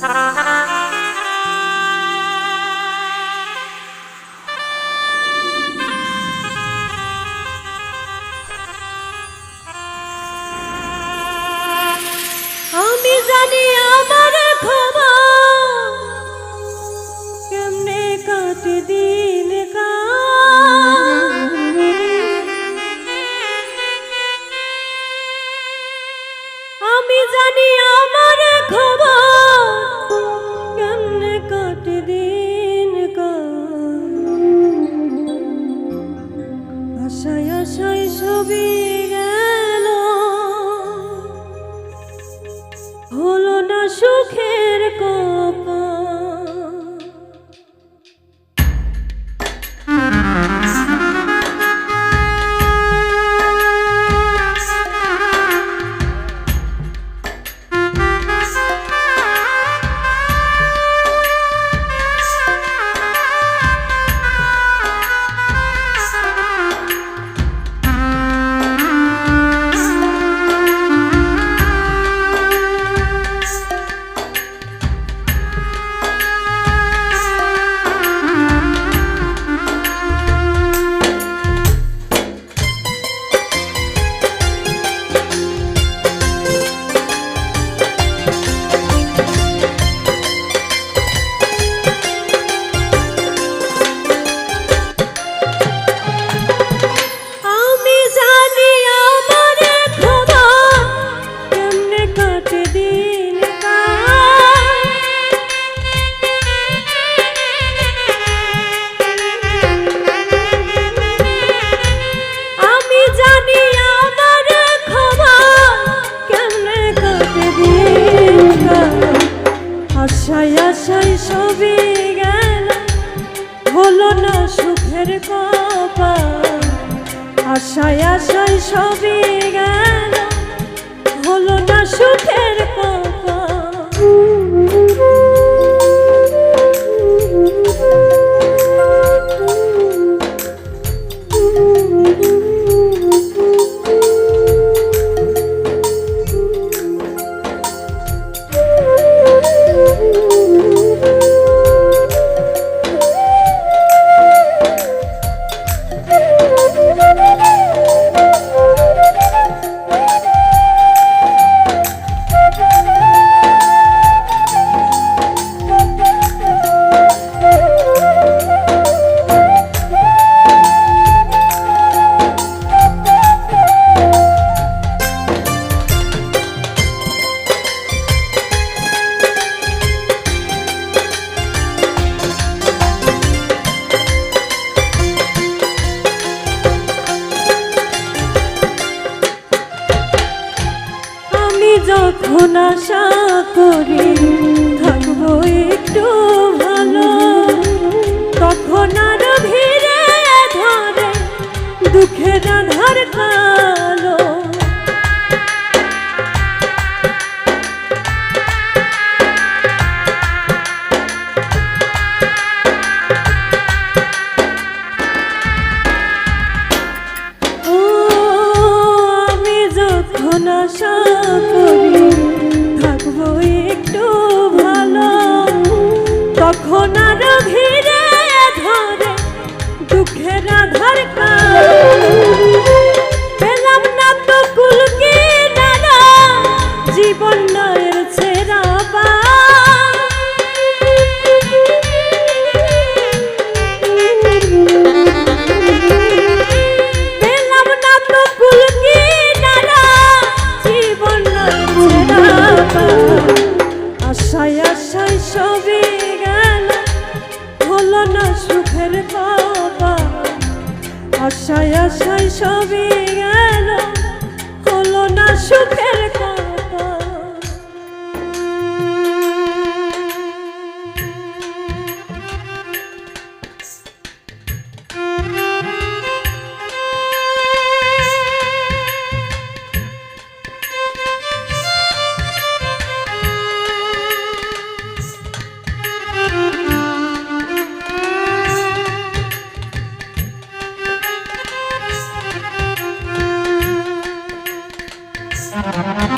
Ha ha ha. হলো না সুখের কপা। আশায় আশায় সবে গেল। হলো না সুখে যখন আশা করি আশায় আশায় সবই গেল। হলো না সুখে Música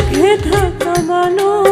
সুখে থাকা মানুষ।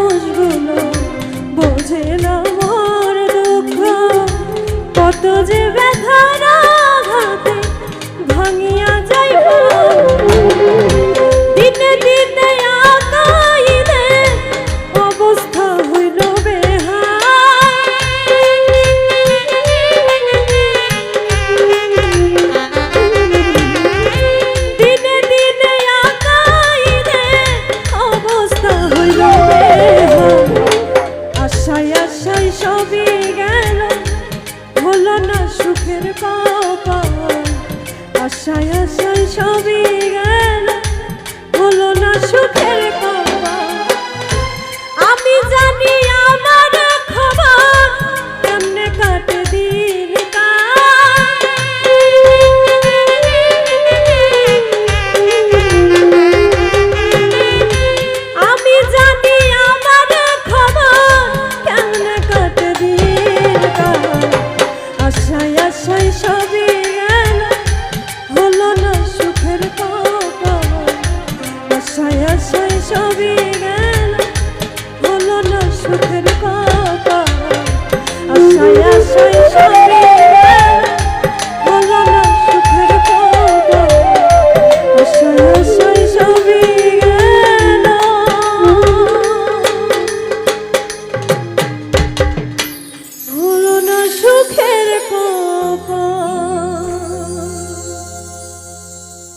আশায় আশায়